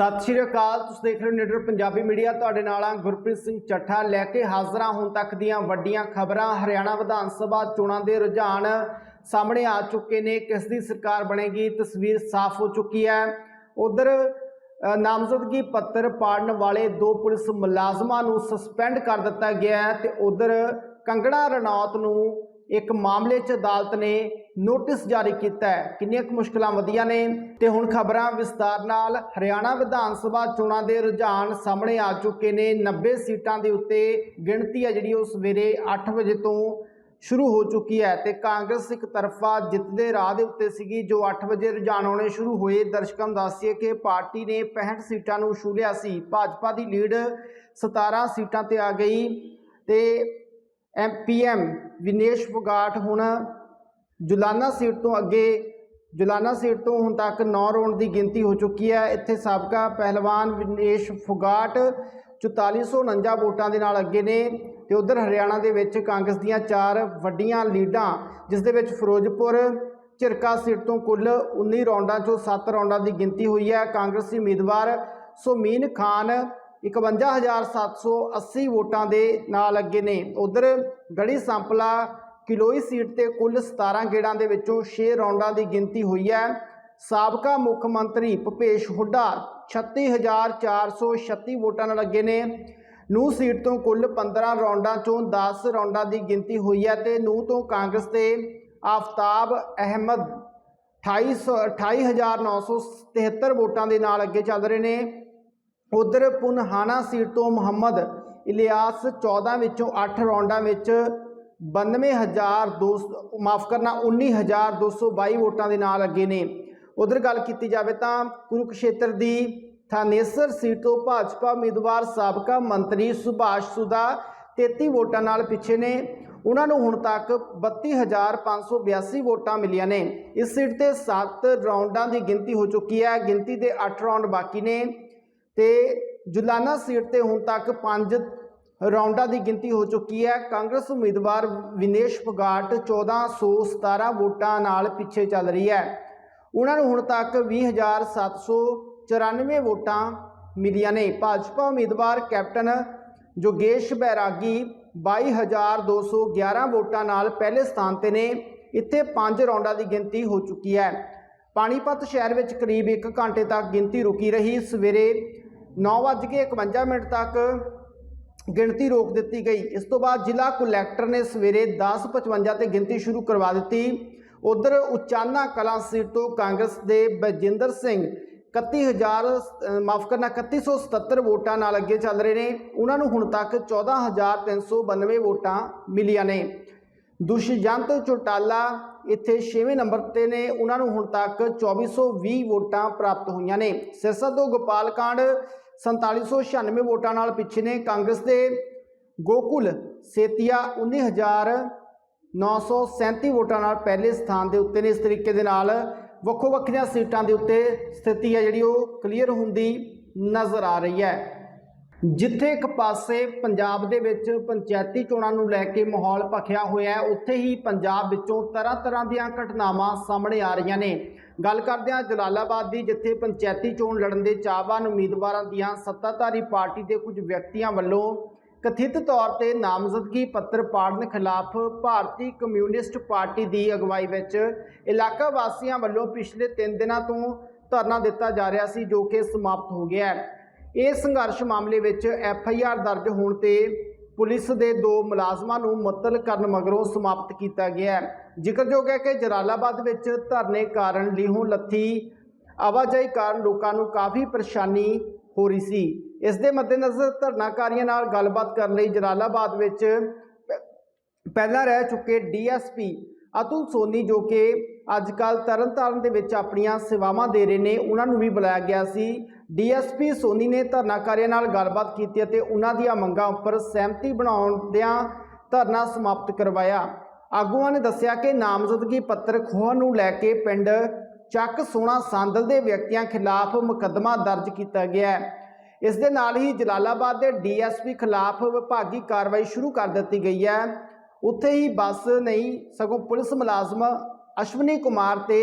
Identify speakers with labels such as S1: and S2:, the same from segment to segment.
S1: ਸਤਿ ਸ਼੍ਰੀ ਅਕਾਲ, ਤੁਸੀਂ ਦੇਖ ਰਹੇ ਹੋ ਨੀਡਰ ਪੰਜਾਬੀ ਮੀਡੀਆ। ਤੁਹਾਡੇ ਨਾਲ ਆ ਗੁਰਪ੍ਰੀਤ ਸਿੰਘ ਚੱਠਾ। ਲੈ ਕੇ ਹਾਜ਼ਰਾਂ ਹੁਣ ਤੱਕ ਦੀਆਂ ਵੱਡੀਆਂ ਖਬਰਾਂ। ਹਰਿਆਣਾ ਵਿਧਾਨ ਸਭਾ ਚੋਣਾਂ ਦੇ ਰੁਝਾਨ ਸਾਹਮਣੇ ਆ ਚੁੱਕੇ ਨੇ। ਕਿਸ ਦੀ ਸਰਕਾਰ ਬਣੇਗੀ, ਤਸਵੀਰ ਸਾਫ਼ ਹੋ ਚੁੱਕੀ ਹੈ। ਉਧਰ ਨਾਮਜ਼ਦਗੀ ਪੱਤਰ ਪਾੜਨ ਵਾਲੇ ਦੋ ਪੁਲਿਸ ਮੁਲਾਜ਼ਮਾਂ ਨੂੰ ਸਸਪੈਂਡ ਕਰ ਦਿੱਤਾ ਗਿਆ ਹੈ ਤੇ ਉਧਰ ਕੰਗਣਾ ਰਣੌਤ ਨੂੰ ਇੱਕ ਮਾਮਲੇ 'ਚ ਅਦਾਲਤ ਨੇ ਨੋਟਿਸ ਜਾਰੀ ਕੀਤਾ ਹੈ। ਕਿੰਨੀਆਂ ਕੁ ਮੁਸ਼ਕਲਾਂ ਵਧੀਆਂ ਨੇ? ਤੇ ਹੁਣ ਖਬਰਾਂ ਵਿਸਤਾਰ ਨਾਲ। ਹਰਿਆਣਾ ਵਿਧਾਨ ਸਭਾ ਚੋਣਾਂ ਦੇ ਰੁਝਾਨ ਸਾਹਮਣੇ ਆ ਚੁੱਕੇ ਨੇ। 90 ਸੀਟਾਂ ਦੇ ਉੱਤੇ ਗਿਣਤੀ ਹੈ ਜਿਹੜੀ ਉਹ ਸਵੇਰੇ 8 ਵਜੇ ਤੋਂ ਸ਼ੁਰੂ ਹੋ ਚੁੱਕੀ ਹੈ। ਤੇ ਕਾਂਗਰਸ ਇੱਕ ਤਰਫਾ ਜਿੱਤ ਦੇ ਰਾਹ ਦੇ ਉੱਤੇ ਸੀਗੀ, ਜੋ 8 ਵਜੇ ਰੁਝਾਨ ਆਉਣੇ ਸ਼ੁਰੂ ਹੋਏ। ਦਰਸ਼ਕਾਂ ਨੂੰ ਦੱਸੀਏ ਕਿ ਪਾਰਟੀ ਨੇ 65 ਸੀਟਾਂ ਨੂੰ ਛੂਲਿਆ ਸੀ। ਭਾਜਪਾ ਦੀ ਲੀਡ 17 ਸੀਟਾਂ ਤੇ ਆ ਗਈ। ਤੇ ਐਮਪੀਐਮ ਵਿਨੇਸ਼ ਫੋਗਾਟ ਹੁਣ ਜੁਲਾਨਾ ਸੀਟ ਤੋਂ ਅੱਗੇ, ਜੁਲਾਨਾ ਸੀਟ ਤੋਂ ਹੁਣ ਤੱਕ 9 ਰੌਂਡ ਦੀ ਗਿਣਤੀ ਹੋ ਚੁੱਕੀ ਹੈ। ਇੱਥੇ ਸਾਬਕਾ ਪਹਿਲਵਾਨ ਵਿਨੇਸ਼ ਫੋਗਾਟ 4449 ਵੋਟਾਂ ਦੇ ਨਾਲ ਅੱਗੇ ਨੇ ਤੇ ਉਧਰ ਹਰਿਆਣਾ ਦੇ ਵਿੱਚ ਕਾਂਗਰਸ ਦੀਆਂ ਚਾਰ ਵੱਡੀਆਂ ਲੀਡਾਂ, ਜਿਸ ਦੇ ਵਿੱਚ ਫਿਰੋਜ਼ਪੁਰ, ਝਿਰਕਾ ਸੀਟ ਤੋਂ ਕੁੱਲ 19 ਰੌਂਡਾਂ ਚੋਂ 7 ਰੌਂਡਾਂ ਦੀ ਗਿਣਤੀ ਹੋਈ ਹੈ। ਕਾਂਗਰਸੀ ਉਮੀਦਵਾਰ ਸੁਮੀਨ ਖਾਨ 51780 ਵੋਟਾਂ ਦੇ ਨਾਲ ਅੱਗੇ ਨੇ। ਉਧਰ ਗੜੀ ਸੰਪਲਾ ਕਿਲੋਈ ਸੀਟ ਤੇ ਕੁੱਲ 17 ਗੇੜਾਂ ਦੇ ਵਿੱਚੋਂ 6 ਰੌਂਡਾਂ ਦੀ ਗਿਣਤੀ ਹੋਈ ਹੈ। ਸਾਬਕਾ ਮੁੱਖ ਮੰਤਰੀ ਭੁਪੇਸ਼ ਹੁੱਡਾ 36436 ਵੋਟਾਂ ਨਾਲ ਅੱਗੇ ਨੇ। ਨੂੰ ਸੀਟ ਤੋਂ ਕੁੱਲ 15 ਰੌਂਡਾਂ ਚੋਂ 10 ਰੌਂਡਾਂ ਦੀ ਗਿਣਤੀ ਹੋਈ ਹੈ ਤੇ ਨੂੰ ਤੋਂ ਕਾਂਗਰਸ ਦੇ ਆਫਤਾਬ ਅਹਿਮਦ 28 28973 ਵੋਟਾਂ ਦੇ ਨਾਲ ਅੱਗੇ ਚੱਲ ਰਹੇ ਨੇ। ਉਧਰ ਪੁਨਹਾਨਾ ਸੀਟ ਤੋਂ ਮੁਹੰਮਦ ਇਲਿਆਸ 14 ਵਿੱਚੋਂ 8 ਰੌਂਡਾਂ ਵਿੱਚ 92200 ਮਾਫ ਕਰਨਾ 19222 ਵੋਟਾਂ ਦੇ ਨਾਲ ਅੱਗੇ ਨੇ। ਉਧਰ ਗੱਲ ਕੀਤੀ ਜਾਵੇ ਤਾਂ ਕੁਰੂਕਸ਼ੇਤਰ ਦੀ ਥਾਨੇਸਰ ਸੀਟ ਤੋਂ ਭਾਜਪਾ ਉਮੀਦਵਾਰ ਸਾਬਕਾ ਮੰਤਰੀ ਸੁਭਾਸ਼ ਸੁਦਾ 33 ਵੋਟਾਂ ਨਾਲ ਪਿੱਛੇ ਨੇ। ਉਹਨਾਂ ਨੂੰ ਹੁਣ ਤੱਕ 32582 ਵੋਟਾਂ ਮਿਲੀਆਂ ਨੇ। ਇਸ ਸੀਟ ਤੇ 7 ਰਾਉਂਡਾਂ ਦੀ ਗਿਣਤੀ ਹੋ ਚੁੱਕੀ ਹੈ। ਗਿਣਤੀ ਦੇ 8 ਰਾਉਂਡ ਬਾਕੀ ਨੇ ਤੇ ਜੁਲਾਨਾ ਸੀਟ ਤੇ ਹੁਣ ਤੱਕ 5 ਰਾਉਂਡਾਂ ਦੀ ਗਿਣਤੀ ਹੋ ਚੁੱਕੀ ਹੈ। ਕਾਂਗਰਸ ਉਮੀਦਵਾਰ ਵਿਨੇਸ਼ ਫਗਾਟ 1417 ਵੋਟਾਂ ਨਾਲ ਪਿੱਛੇ ਚੱਲ ਰਹੀ ਹੈ। ਉਹਨਾਂ ਨੂੰ ਹੁਣ ਤੱਕ 20794 ਵੋਟਾਂ ਮਿਲੀਆਂ ਨੇ। ਭਾਜਪਾ ਉਮੀਦਵਾਰ ਕੈਪਟਨ ਜੋਗੇਸ਼ ਬੈਰਾਗੀ 22211 ਵੋਟਾਂ ਨਾਲ ਪਹਿਲੇ ਸਥਾਨ ਤੇ ਨੇ। ਇੱਥੇ 5 ਰੌਂਡਾਂ ਦੀ ਗਿਣਤੀ ਹੋ ਚੁੱਕੀ ਹੈ। ਪਾਣੀਪਤ ਸ਼ਹਿਰ ਵਿੱਚ ਕਰੀਬ 1 ਘੰਟੇ ਤੱਕ ਗਿਣਤੀ ਰੁਕੀ ਰਹੀ। ਸਵੇਰੇ 9:51 ਮਿੰਟ ਤੱਕ ਗਿਣਤੀ ਰੋਕ ਦਿੱਤੀ ਗਈ। ਇਸ ਤੋਂ ਬਾਅਦ ਜ਼ਿਲ੍ਹਾ ਕਲੈਕਟਰ ਨੇ ਸਵੇਰੇ 10:55 ਤੇ ਗਿਣਤੀ ਸ਼ੁਰੂ ਕਰਵਾ ਦਿੱਤੀ। ਉਧਰ ਉਚਾਨਾ ਕਲਾਂ ਸੀਟ ਤੋਂ ਕਾਂਗਰਸ ਦੇ ਬਜਿੰਦਰ ਸਿੰਘ 31000 ਮਾਫ ਕਰਨਾ 3177 ਵੋਟਾਂ ਨਾਲ ਅੱਗੇ ਚੱਲ ਰਹੇ ਨੇ। ਉਹਨਾਂ ਨੂੰ ਹੁਣ ਤੱਕ 14392 ਵੋਟਾਂ ਮਿਲੀਆਂ ਨੇ। ਦੁਸ਼ਯੰਤ ਚੋਟਾਲਾ ਇੱਥੇ 6ਵੇਂ ਨੰਬਰ ਤੇ ਨੇ। ਉਹਨਾਂ ਨੂੰ ਹੁਣ ਤੱਕ 2420 ਵੋਟਾਂ ਪ੍ਰਾਪਤ ਹੋਈਆਂ ਨੇ। ਸਿਰਸਾ ਤੋਂ ਗੋਪਾਲ ਕਾਂਡ 4796 ਵੋਟਾਂ ਨਾਲ ਪਿੱਛੇ ਨੇ ਕਾਂਗਰਸ ਦੇ ਗੋਕੁਲ, ਸੇਤੀਆ 19937 ਵੋਟਾਂ ਨਾਲ ਪਹਿਲੇ ਸਥਾਨ ਦੇ ਉੱਤੇ ਨੇ। ਇਸ ਤਰੀਕੇ ਦੇ ਨਾਲ ਵੱਖੋ ਵੱਖਰੀਆਂ ਸੀਟਾਂ ਦੇ ਉੱਤੇ ਸਥਿਤੀ ਹੈ ਜਿਹੜੀ ਉਹ ਕਲੀਅਰ ਹੁੰਦੀ ਨਜ਼ਰ ਆ ਰਹੀ ਹੈ। ਜਿੱਥੇ ਇੱਕ ਪਾਸੇ ਪੰਜਾਬ ਦੇ ਵਿੱਚ ਪੰਚਾਇਤੀ ਚੋਣਾਂ ਨੂੰ ਲੈ ਕੇ ਮਾਹੌਲ ਭਖਿਆ ਹੋਇਆ ਹੈ, ਉੱਥੇ ਹੀ ਪੰਜਾਬ ਵਿੱਚੋਂ ਤਰ੍ਹਾਂ ਤਰ੍ਹਾਂ ਦੀਆਂ ਘਟਨਾਵਾਂ ਸਾਹਮਣੇ ਆ ਰਹੀਆਂ ਨੇ। ਗੱਲ ਕਰਦੇ ਹਾਂ ਜਲਾਲਾਬਾਦ ਦੀ, ਜਿੱਥੇ ਪੰਚਾਇਤੀ ਚੋਣ ਲੜਨ ਦੇ ਚਾਹਵਾਨ ਉਮੀਦਵਾਰਾਂ ਦੀਆਂ ਸੱਤਾਧਾਰੀ ਪਾਰਟੀ ਦੇ ਕੁਝ ਵਿਅਕਤੀਆਂ ਵੱਲੋਂ ਕਥਿਤ ਤੌਰ ਤੇ ਨਾਮਜ਼ਦਗੀ ਪੱਤਰ ਪਾੜਨ ਖਿਲਾਫ ਭਾਰਤੀ ਕਮਿਊਨਿਸਟ ਪਾਰਟੀ ਦੀ ਅਗਵਾਈ ਵਿੱਚ ਇਲਾਕਾ ਵਾਸੀਆਂ ਵੱਲੋਂ ਪਿਛਲੇ 3 ਦਿਨਾਂ ਤੋਂ ਧਰਨਾ ਦਿੱਤਾ ਜਾ ਰਿਹਾ ਸੀ, ਜੋ ਕਿ ਸਮਾਪਤ ਹੋ ਗਿਆ ਹੈ। ਇਹ ਸੰਘਰਸ਼ ਮਾਮਲੇ ਵਿੱਚ ਐਫ ਆਈ ਆਰ ਦਰਜ ਹੋਣ ਤੇ ਪੁਲਿਸ ਦੇ ਦੋ ਮੁਲਾਜ਼ਮਾਂ ਨੂੰ ਮੁਅੱਤਲ ਕਰਨ ਮਗਰੋਂ ਸਮਾਪਤ ਕੀਤਾ ਗਿਆ ਹੈ। ਜ਼ਿਕਰਯੋਗ ਹੈ ਕਿ ਜਲਾਲਾਬਾਦ ਵਿੱਚ ਧਰਨੇ ਕਾਰਨ ਲੀਹੋਂ ਲੱਥੀ ਆਵਾਜਾਈ ਕਾਰਨ ਲੋਕਾਂ ਨੂੰ ਕਾਫੀ ਪਰੇਸ਼ਾਨੀ ਹੋ ਰਹੀ ਸੀ। ਇਸ ਦੇ ਮੱਦੇਨਜ਼ਰ ਧਰਨਾਕਾਰੀਆਂ ਨਾਲ ਗੱਲਬਾਤ ਕਰਨ ਲਈ ਜਲਾਲਾਬਾਦ ਵਿੱਚ ਪਹਿਲਾਂ ਰਹਿ ਚੁੱਕੇ ਡੀਐਸਪੀ ਅਤੁਲ ਸੋਨੀ ਜੋ ਕਿ ਅੱਜ ਕੱਲ ਤਰਨਤਾਰਨ ਦੇ ਵਿੱਚ ਆਪਣੀਆਂ ਸੇਵਾਵਾਂ ਦੇ ਰਹੇ ਨੇ, ਉਹਨਾਂ ਨੂੰ ਵੀ ਬੁਲਾਇਆ ਗਿਆ ਸੀ। ਡੀਐਸਪੀ ਸੋਨੀ ਨੇ ਧਰਨਾਕਾਰੀਆਂ ਨਾਲ ਗੱਲਬਾਤ ਕੀਤੀ ਅਤੇ ਉਹਨਾਂ ਦੀਆਂ ਮੰਗਾਂ ਉੱਪਰ ਸਹਿਮਤੀ ਬਣਾਉਂਦਿਆਂ ਧਰਨਾ ਸਮਾਪਤ ਕਰਵਾਇਆ। ਆਗੂਆਂ ਨੇ ਦੱਸਿਆ ਕਿ ਨਾਮਜ਼ਦਗੀ ਪੱਤਰ ਖੋਹਣ ਨੂੰ ਲੈ ਕੇ ਪਿੰਡ ਚੱਕ ਸੋਨਾ ਸੰਦਲ ਦੇ ਵਿਅਕਤੀਆਂ ਖਿਲਾਫ ਮੁਕੱਦਮਾ ਦਰਜ ਕੀਤਾ ਗਿਆ ਹੈ। ਇਸ ਦੇ ਨਾਲ ਹੀ ਜਲਾਲਾਬਾਦ ਦੇ ਡੀਐਸਪੀ ਖਿਲਾਫ ਵਿਭਾਗੀ ਕਾਰਵਾਈ ਸ਼ੁਰੂ ਕਰ ਦਿੱਤੀ ਗਈ ਹੈ। ਉੱਥੇ ਹੀ ਬੱਸ ਨਹੀਂ, ਸਗੋਂ ਪੁਲਿਸ ਮੁਲਾਜ਼ਮ ਅਸ਼ਵਨੀ ਕੁਮਾਰ ਤੇ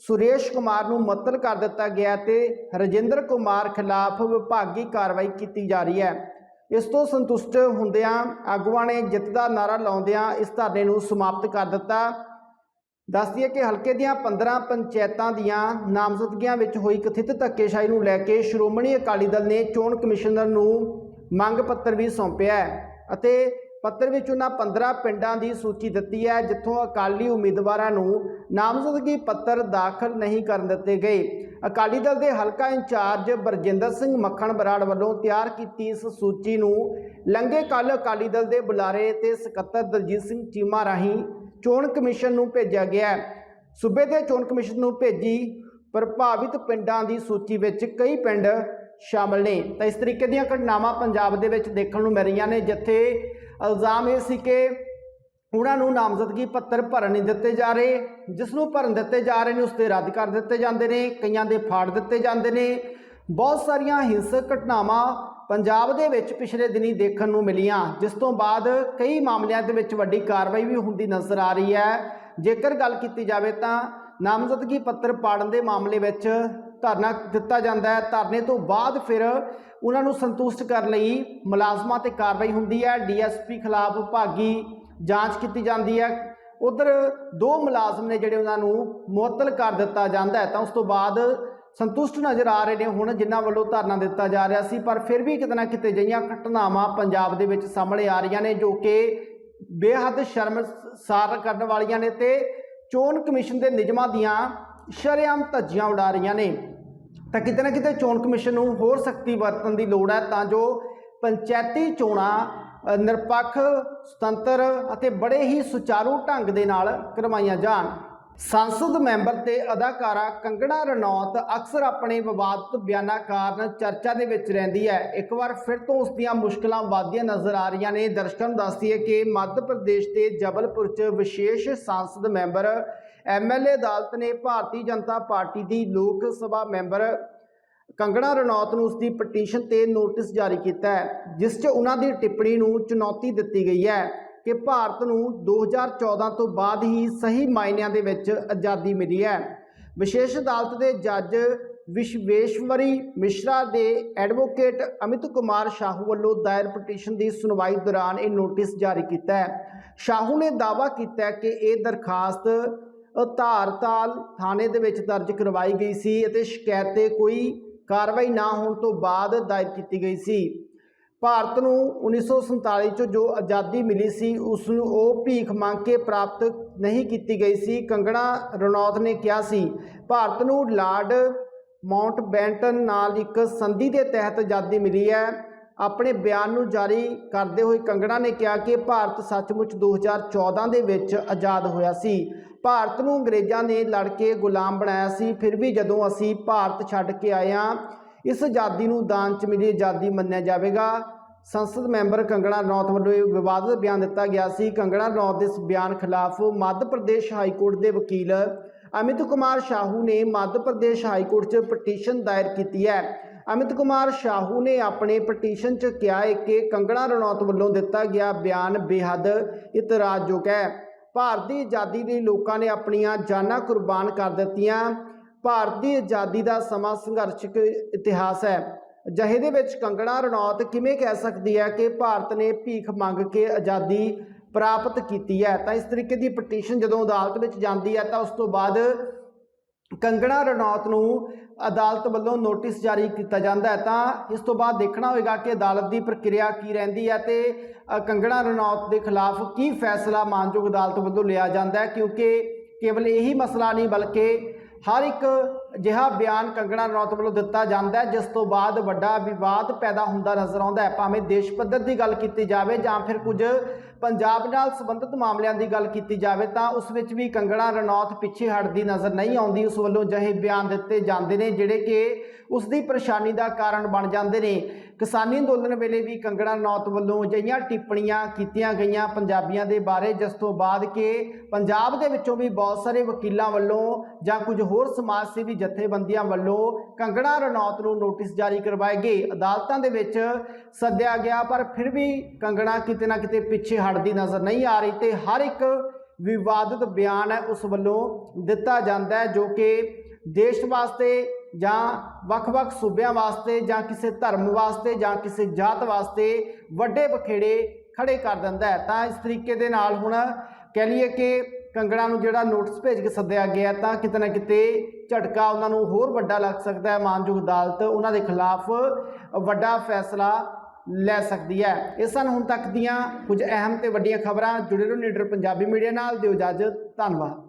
S1: ਸੁਰੇਸ਼ ਕੁਮਾਰ ਨੂੰ ਮੁਅੱਤਲ ਕਰ ਦਿੱਤਾ ਗਿਆ ਤੇ ਰਜਿੰਦਰ ਕੁਮਾਰ ਖਿਲਾਫ ਵਿਭਾਗੀ ਕਾਰਵਾਈ ਕੀਤੀ ਜਾ ਰਹੀ ਹੈ। ਇਸ ਤੋਂ ਸੰਤੁਸ਼ਟ ਹੁੰਦਿਆਂ ਆਗੂਆਂ ਨੇ ਜਿੱਤ ਦਾ ਨਾਰਾ ਲਾਉਂਦਿਆਂ ਇਸ ਧਰਨੇ ਨੂੰ ਸਮਾਪਤ ਕਰ ਦਿੱਤਾ। ਦੱਸ ਦਈਏ ਕਿ ਹਲਕੇ ਦੀਆਂ 15 ਪੰਚਾਇਤਾਂ ਦੀਆਂ ਨਾਮਜ਼ਦਗੀਆਂ ਵਿੱਚ ਹੋਈ ਕਥਿਤ ਧੱਕੇਸ਼ਾਹੀ ਨੂੰ ਲੈ ਕੇ ਸ਼੍ਰੋਮਣੀ ਅਕਾਲੀ ਦਲ ਨੇ ਚੋਣ ਕਮਿਸ਼ਨਰ ਨੂੰ ਮੰਗ ਪੱਤਰ ਵੀ ਸੌਂਪਿਆ ਹੈ ਅਤੇ ਪੱਤਰ ਵਿੱਚ ਉਹਨਾਂ 15 ਪਿੰਡਾਂ ਦੀ ਸੂਚੀ ਦਿੱਤੀ ਹੈ, ਜਿੱਥੋਂ ਅਕਾਲੀ ਉਮੀਦਵਾਰਾਂ ਨੂੰ ਨਾਮਜ਼ਦਗੀ ਪੱਤਰ ਦਾਖਲ ਨਹੀਂ ਕਰਨ ਦਿੱਤੇ ਗਏ। ਅਕਾਲੀ ਦਲ ਦੇ ਹਲਕਾ ਇੰਚਾਰਜ ਬਰਜਿੰਦਰ ਸਿੰਘ ਮੱਖਣ ਬਰਾੜ ਵੱਲੋਂ ਤਿਆਰ ਕੀਤੀ ਇਸ ਸੂਚੀ ਨੂੰ ਲੰਘੇ ਕੱਲ ਅਕਾਲੀ ਦਲ ਦੇ ਬੁਲਾਰੇ ਤੇ ਸਕੱਤਰ ਦਲਜੀਤ ਸਿੰਘ ਚੀਮਾ ਰਾਹੀਂ ਚੋਣ ਕਮਿਸ਼ਨ ਨੂੰ ਭੇਜਿਆ ਗਿਆ ਸੂਬੇ ਦੇ ਚੋਣ ਕਮਿਸ਼ਨ ਨੂੰ ਭੇਜੀ ਪ੍ਰਭਾਵਿਤ ਪਿੰਡਾਂ ਦੀ ਸੂਚੀ ਵਿੱਚ ਕਈ ਪਿੰਡ ਸ਼ਾਮਲ ਨੇ। ਤਾਂ ਇਸ ਤਰੀਕੇ ਦੀਆਂ ਘਟਨਾਵਾਂ ਪੰਜਾਬ ਦੇ ਵਿੱਚ ਦੇਖਣ ਨੂੰ ਮਿਲ ਰਹੀਆਂ ਨੇ, ਜਿੱਥੇ ਇਲਜ਼ਾਮ ਇਹ ਸੀ ਕਿ ਉਹਨਾਂ ਨੂੰ ਨਾਮਜ਼ਦਗੀ ਪੱਤਰ ਭਰਨ ਨਹੀਂ ਦਿੱਤੇ ਜਾ ਰਹੇ ਜਿਸ ਨੂੰ ਭਰਨ ਦਿੱਤੇ ਜਾ ਰਹੇ ਨੇ ਉਸ ਤੇ ਰੱਦ ਕਰ ਦਿੱਤੇ ਜਾਂਦੇ ਨੇ, ਕਈਆਂ ਦੇ ਫਾੜ ਦਿੱਤੇ ਜਾਂਦੇ ਨੇ। ਬਹੁਤ ਸਾਰੀਆਂ ਹਿੰਸਕ ਘਟਨਾਵਾਂ ਪੰਜਾਬ ਦੇ ਵਿੱਚ ਪਿਛਲੇ ਦਿਨੀ ਦੇਖਣ ਨੂੰ ਮਿਲੀਆਂ, ਜਿਸ ਤੋਂ ਬਾਅਦ ਕਈ ਮਾਮਲਿਆਂ ਦੇ ਵਿੱਚ ਵੱਡੀ ਕਾਰਵਾਈ ਵੀ ਹੁੰਦੀ ਨਜ਼ਰ ਆ ਰਹੀ ਹੈ। ਜੇਕਰ ਗੱਲ ਕੀਤੀ ਜਾਵੇ ਤਾਂ ਨਾਮਜ਼ਦਗੀ ਪੱਤਰ ਪਾੜਨ ਦੇ ਮਾਮਲੇ ਵਿੱਚ ਧਰਨਾ ਦਿੱਤਾ ਜਾਂਦਾ ਹੈ। ਧਰਨੇ ਤੋਂ ਬਾਅਦ ਫਿਰ ਉਹਨਾਂ ਨੂੰ ਸੰਤੁਸ਼ਟ ਕਰਨ ਲਈ ਮੁਲਾਜ਼ਮਾਂ ਤੇ ਕਾਰਵਾਈ ਹੁੰਦੀ ਹੈ। ਡੀਐਸਪੀ ਖਿਲਾਫ ਭਾਗੀ ਜਾਂਚ ਕੀਤੀ ਜਾਂਦੀ ਹੈ। ਉਧਰ ਦੋ ਮੁਲਾਜ਼ਮ ਨੇ ਜਿਹੜੇ ਉਹਨਾਂ ਨੂੰ ਮੁਅੱਤਲ ਕਰ ਦਿੱਤਾ ਜਾਂਦਾ ਹੈ। ਤਾਂ ਉਸ ਤੋਂ ਬਾਅਦ ਸੰਤੁਸ਼ਟ ਨਜ਼ਰ ਆ ਰਹੇ ਨੇ ਹੁਣ, ਜਿਨ੍ਹਾਂ ਵੱਲੋਂ ਧਰਨਾ ਦਿੱਤਾ ਜਾ ਰਿਹਾ ਸੀ। ਪਰ ਫਿਰ ਵੀ ਕਿਤੇ ਨਾ ਕਿਤੇ ਜਿਹੀਆਂ ਘਟਨਾਵਾਂ ਪੰਜਾਬ ਦੇ ਵਿੱਚ ਸਾਹਮਣੇ ਆ ਰਹੀਆਂ ਨੇ, ਜੋ ਕਿ ਬੇਹੱਦ ਸ਼ਰਮਸਾਰ ਕਰਨ ਵਾਲੀਆਂ ਨੇ ਤੇ ਚੋਣ ਕਮਿਸ਼ਨ ਦੇ ਨਿਯਮਾਂ ਦੀਆਂ ਸ਼ਰੇਆਮ ਧੱਜੀਆਂ ਉਡਾ ਰਹੀਆਂ ਨੇ। ਤਾਂ ਕਿਤੇ ਨਾ ਕਿਤੇ ਚੋਣ ਕਮਿਸ਼ਨ ਨੂੰ ਹੋਰ ਸਖਤੀ ਵਰਤਣ ਦੀ ਲੋੜ ਹੈ ਤਾਂ ਜੋ ਪੰਚਾਇਤੀ ਚੋਣਾਂ ਨਿਰਪੱਖ, ਸੁਤੰਤਰ ਅਤੇ ਬੜੇ ਹੀ ਸੁਚਾਰੂ ਢੰਗ ਦੇ ਨਾਲ ਕਰਵਾਈਆਂ ਜਾਣ। ਸੰਸਦ ਮੈਂਬਰ ਤੇ ਅਦਾਕਾਰਾ ਕੰਗਣਾ ਰਣੌਤ ਅਕਸਰ ਆਪਣੇ ਵਿਵਾਦਤ ਬਿਆਨਾਂ ਕਾਰਨ ਚਰਚਾ ਦੇ ਵਿੱਚ ਰਹਿੰਦੀ ਹੈ। ਇੱਕ ਵਾਰ ਫਿਰ ਤੋਂ ਉਸ ਦੀਆਂ ਮੁਸ਼ਕਲਾਂ ਵਧਦੀਆਂ ਨਜ਼ਰ ਆ ਰਹੀਆਂ ਨੇ। ਦਰਸ਼ਕਾਂ ਨੂੰ ਦੱਸਦੀ ਹੈ ਕਿ ਮੱਧ ਪ੍ਰਦੇਸ਼ ਦੇ ਜਬਲਪੁਰ 'ਚ ਵਿਸ਼ੇਸ਼ ਸੰਸਦ ਮੈਂਬਰ ਐਮਐਲਏ ਅਦਾਲਤ ਨੇ ਭਾਰਤੀ ਜਨਤਾ ਪਾਰਟੀ ਦੀ ਲੋਕ ਸਭਾ ਮੈਂਬਰ ਕੰਗਣਾ ਰਣੌਤ ਨੂੰ ਉਸਦੀ ਪਟੀਸ਼ਨ ਤੇ ਨੋਟਿਸ ਜਾਰੀ ਕੀਤਾ ਹੈ, ਜਿਸ 'ਚ ਉਹਨਾਂ ਦੀ ਟਿੱਪਣੀ ਨੂੰ ਚੁਣੌਤੀ ਦਿੱਤੀ ਗਈ ਹੈ। ਕਿ ਭਾਰਤ ਨੂੰ 2014 ਤੋਂ ਬਾਅਦ ਹੀ ਸਹੀ ਮਾਇਨਿਆਂ ਦੇ ਵਿੱਚ ਆਜ਼ਾਦੀ ਮਿਲੀ ਹੈ। ਵਿਸ਼ੇਸ਼ ਅਦਾਲਤ ਦੇ ਜੱਜ ਵਿਸ਼ਵੇਸ਼ਵਰੀ ਮਿਸ਼ਰਾ ਦੇ ਐਡਵੋਕੇਟ ਅਮਿਤ ਕੁਮਾਰ ਸ਼ਾਹੂ ਵੱਲੋਂ ਦਾਇਰ ਪਟੀਸ਼ਨ ਦੀ ਸੁਣਵਾਈ ਦੌਰਾਨ ਇਹ ਨੋਟਿਸ ਜਾਰੀ ਕੀਤਾ ਹੈ। ਸ਼ਾਹੂ ਨੇ ਦਾਅਵਾ ਕੀਤਾ ਕਿ ਇਹ ਦਰਖਾਸਤ ਧਾਰਤਾਲ ਥਾਣੇ ਦੇ ਵਿੱਚ ਦਰਜ ਕਰਵਾਈ ਗਈ ਸੀ ਅਤੇ ਸ਼ਿਕਾਇਤ ਤੇ ਕੋਈ ਕਾਰਵਾਈ ਨਾ ਹੋਣ ਤੋਂ ਬਾਅਦ ਦਾਇਰ ਕੀਤੀ ਗਈ ਸੀ। ਭਾਰਤ ਨੂੰ 1947 ਚ ਜੋ ਆਜ਼ਾਦੀ ਮਿਲੀ ਸੀ, ਉਸ ਨੂੰ ਉਹ ਭੀਖ ਮੰਗ ਕੇ ਪ੍ਰਾਪਤ ਨਹੀਂ ਕੀਤੀ ਗਈ ਸੀ, ਕੰਗਣਾ ਰਣੌਤ ਨੇ ਕਿਹਾ ਸੀ। ਭਾਰਤ ਨੂੰ ਲਾਰਡ ਮਾਊਂਟ ਬੈਂਟਨ ਨਾਲ ਇੱਕ ਸੰਧੀ ਦੇ ਤਹਿਤ ਆਜ਼ਾਦੀ ਮਿਲੀ ਹੈ। ਆਪਣੇ ਬਿਆਨ ਨੂੰ ਜਾਰੀ ਕਰਦੇ ਹੋਏ ਕੰਗਣਾ ਨੇ ਕਿਹਾ ਕਿ ਭਾਰਤ ਸੱਚਮੁੱਚ 2014 ਦੇ ਵਿੱਚ ਆਜ਼ਾਦ ਹੋਇਆ ਸੀ। ਭਾਰਤ ਨੂੰ ਅੰਗਰੇਜ਼ਾਂ ਨੇ ਲੜ ਕੇ ਗੁਲਾਮ ਬਣਾਇਆ ਸੀ। ਫਿਰ ਵੀ ਜਦੋਂ ਅਸੀਂ ਭਾਰਤ ਛੱਡ ਕੇ ਆਏ ਹਾਂ, ਇਸ ਆਜ਼ਾਦੀ ਨੂੰ ਦਾਨ ਚ ਮਿਲੀ ਆਜ਼ਾਦੀ ਮੰਨਿਆ ਜਾਵੇਗਾ। ਸੰਸਦ ਮੈਂਬਰ ਕੰਗਣਾ ਰਣੌਤ ਵੱਲੋਂ ਇਹ ਵਿਵਾਦਤ ਬਿਆਨ ਦਿੱਤਾ ਗਿਆ ਸੀ। ਕੰਗਣਾ ਰਣੌਤ ਦੇ ਇਸ ਬਿਆਨ ਖਿਲਾਫ ਮੱਧ ਪ੍ਰਦੇਸ਼ ਹਾਈ ਕੋਰਟ ਦੇ ਵਕੀਲ ਅਮਿਤ ਕੁਮਾਰ ਸ਼ਾਹੂ ਨੇ ਮੱਧ ਪ੍ਰਦੇਸ਼ ਹਾਈ ਕੋਰਟ 'ਚ ਪਟੀਸ਼ਨ ਦਾਇਰ ਕੀਤੀ ਹੈ। ਅਮਿਤ ਕੁਮਾਰ ਸ਼ਾਹੂ ਨੇ ਆਪਣੇ ਪਟੀਸ਼ਨ 'ਚ ਕਿਹਾ ਹੈ ਕਿ ਕੰਗਣਾ ਰਣੌਤ ਵੱਲੋਂ ਦਿੱਤਾ ਗਿਆ ਬਿਆਨ ਬੇਹੱਦ ਇਤਰਾਜ਼ਯੋਗ ਹੈ। ਭਾਰਤੀ ਆਜ਼ਾਦੀ ਲਈ ਲੋਕਾਂ ਨੇ ਆਪਣੀਆਂ ਜਾਨਾਂ ਕੁਰਬਾਨ ਕਰ ਦਿੱਤੀਆਂ। ਭਾਰਤੀ ਆਜ਼ਾਦੀ ਦਾ ਸਮਾਂ ਸੰਘਰਸ਼ਕ ਇਤਿਹਾਸ ਹੈ। ਅਜਿਹੇ ਦੇ ਵਿੱਚ ਕੰਗਣਾ ਰਣੌਤ ਕਿਵੇਂ ਕਹਿ ਸਕਦੀ ਹੈ ਕਿ ਭਾਰਤ ਨੇ ਭੀਖ ਮੰਗ ਕੇ ਆਜ਼ਾਦੀ ਪ੍ਰਾਪਤ ਕੀਤੀ ਹੈ? ਤਾਂ ਇਸ ਤਰੀਕੇ ਦੀ ਪਟੀਸ਼ਨ ਜਦੋਂ ਅਦਾਲਤ ਵਿੱਚ ਜਾਂਦੀ ਹੈ ਤਾਂ ਉਸ ਤੋਂ ਬਾਅਦ ਕੰਗਣਾ ਰਣੌਤ ਨੂੰ ਅਦਾਲਤ ਵੱਲੋਂ ਨੋਟਿਸ ਜਾਰੀ ਕੀਤਾ ਜਾਂਦਾ ਹੈ। ਤਾਂ ਇਸ ਤੋਂ ਬਾਅਦ ਦੇਖਣਾ ਹੋਵੇਗਾ ਕਿ ਅਦਾਲਤ ਦੀ ਪ੍ਰਕਿਰਿਆ ਕੀ ਰਹਿੰਦੀ ਹੈ ਤੇ ਕੰਗਣਾ ਰਣੌਤ ਦੇ ਖਿਲਾਫ ਕੀ ਫੈਸਲਾ ਮਾਨਯੋਗ ਅਦਾਲਤ ਵੱਲੋਂ ਲਿਆ ਜਾਂਦਾ ਹੈ? ਕਿਉਂਕਿ ਕੇਵਲ ਇਹੀ ਮਸਲਾ ਨਹੀਂ, ਬਲਕਿ ਹਰ ਇੱਕ ਅਜਿਹਾ ਬਿਆਨ ਕੰਗਣਾ ਰਣੌਤ ਵੱਲੋਂ ਦਿੱਤਾ ਜਾਂਦਾ ਹੈ, ਜਿਸ ਤੋਂ ਬਾਅਦ ਵੱਡਾ ਵਿਵਾਦ ਪੈਦਾ ਹੁੰਦਾ ਨਜ਼ਰ ਆਉਂਦਾ ਹੈ। ਭਾਵੇਂ ਦੇਸ਼ ਪੱਧਰ ਦੀ ਗੱਲ ਕੀਤੀ ਜਾਵੇ ਜਾਂ ਫਿਰ ਕੁਝ ਪੰਜਾਬ ਨਾਲ ਸੰਬੰਧਿਤ ਮਾਮਲਿਆਂ ਦੀ ਗੱਲ ਕੀਤੀ ਜਾਵੇ, ਤਾਂ ਉਸ ਵਿੱਚ ਵੀ ਕੰਗਣਾ ਰਣੌਤ ਪਿੱਛੇ ਹਟਦੀ ਨਜ਼ਰ ਨਹੀਂ ਆਉਂਦੀ। ਉਸ ਵੱਲੋਂ ਅਜਿਹੇ ਬਿਆਨ ਦਿੱਤੇ ਜਾਂਦੇ ਨੇ, ਜਿਹੜੇ ਕਿ ਉਸ ਦੀ ਪਰੇਸ਼ਾਨੀ ਦਾ ਕਾਰਨ ਬਣ ਜਾਂਦੇ ਨੇ। ਕਿਸਾਨੀ ਅੰਦੋਲਨ ਵੇਲੇ ਵੀ ਕੰਗਣਾ ਰਣੌਤ ਵੱਲੋਂ ਅਜਿਹੀਆਂ ਟਿੱਪਣੀਆਂ ਕੀਤੀਆਂ ਗਈਆਂ ਪੰਜਾਬੀਆਂ ਦੇ ਬਾਰੇ, ਜਿਸ ਤੋਂ ਬਾਅਦ ਕਿ ਪੰਜਾਬ ਦੇ ਵਿੱਚੋਂ ਵੀ ਬਹੁਤ ਸਾਰੇ ਵਕੀਲਾਂ ਵੱਲੋਂ ਜਾਂ ਕੁਝ ਹੋਰ ਸਮਾਜ ਸੇਵੀ ਜਥੇਬੰਦੀਆਂ ਵੱਲੋਂ ਕੰਗਣਾ ਰਣੌਤ ਨੂੰ ਨੋਟਿਸ ਜਾਰੀ ਕਰਵਾਏ ਗਏ। ਅਦਾਲਤਾਂ ਦੇ ਵਿੱਚ ਸੱਦਿਆ ਗਿਆ, ਪਰ ਫਿਰ ਵੀ ਕੰਗਣਾ ਕਿਤੇ ਨਾ ਕਿਤੇ ਪਿੱਛੇ ਹਟਦੀ ਨਜ਼ਰ ਨਹੀਂ ਆ ਰਹੀ ਤੇ ਹਰ ਇੱਕ ਵਿਵਾਦਿਤ ਬਿਆਨ ਹੈ ਉਸ ਵੱਲੋਂ ਦਿੱਤਾ ਜਾਂਦਾ ਹੈ ਜੋ ਕਿ ਦੇਸ਼ ਵਾਸਤੇ ਜਾਂ ਵੱਖ-ਵੱਖ ਸੂਬਿਆਂ ਵਾਸਤੇ ਜਾਂ ਕਿਸੇ ਧਰਮ ਵਾਸਤੇ ਜਾਂ ਕਿਸੇ ਜਾਤ ਵਾਸਤੇ ਵੱਡੇ ਬਖੇੜੇ ਖੜੇ ਕਰ ਦਿੰਦਾ ਹੈ। ਤਾਂ ਇਸ ਤਰੀਕੇ ਦੇ ਨਾਲ ਹੁਣ ਕਹਿ ਲਈਏ ਕਿ ਕੰਗਣਾ ਨੂੰ ਜਿਹੜਾ ਨੋਟਿਸ ਭੇਜ ਕੇ ਸੱਦਿਆ ਗਿਆ ਤਾਂ ਕਿਤੇ ਨਾ ਕਿਤੇ ਝਟਕਾ ਉਹਨਾਂ ਨੂੰ ਹੋਰ ਵੱਡਾ ਲੱਗ ਸਕਦਾ ਹੈ, ਮਾਨਯੋਗ ਅਦਾਲਤ ਉਹਨਾਂ ਦੇ ਖਿਲਾਫ ਵੱਡਾ ਫੈਸਲਾ ਲੈ ਸਕਦੀ ਹੈ। ਇਹ ਸਨ ਹੁਣ ਤੱਕ ਦੀਆਂ ਕੁਝ ਅਹਿਮ ਤੇ ਵੱਡੀਆਂ ਖਬਰਾਂ। ਜੁੜੇ ਰਹੋ ਨੀਡਰ ਪੰਜਾਬੀ ਮੀਡੀਆ ਨਾਲ। ਦਿਓ ਇਜਾਜ਼ਤ। ਧੰਨਵਾਦ।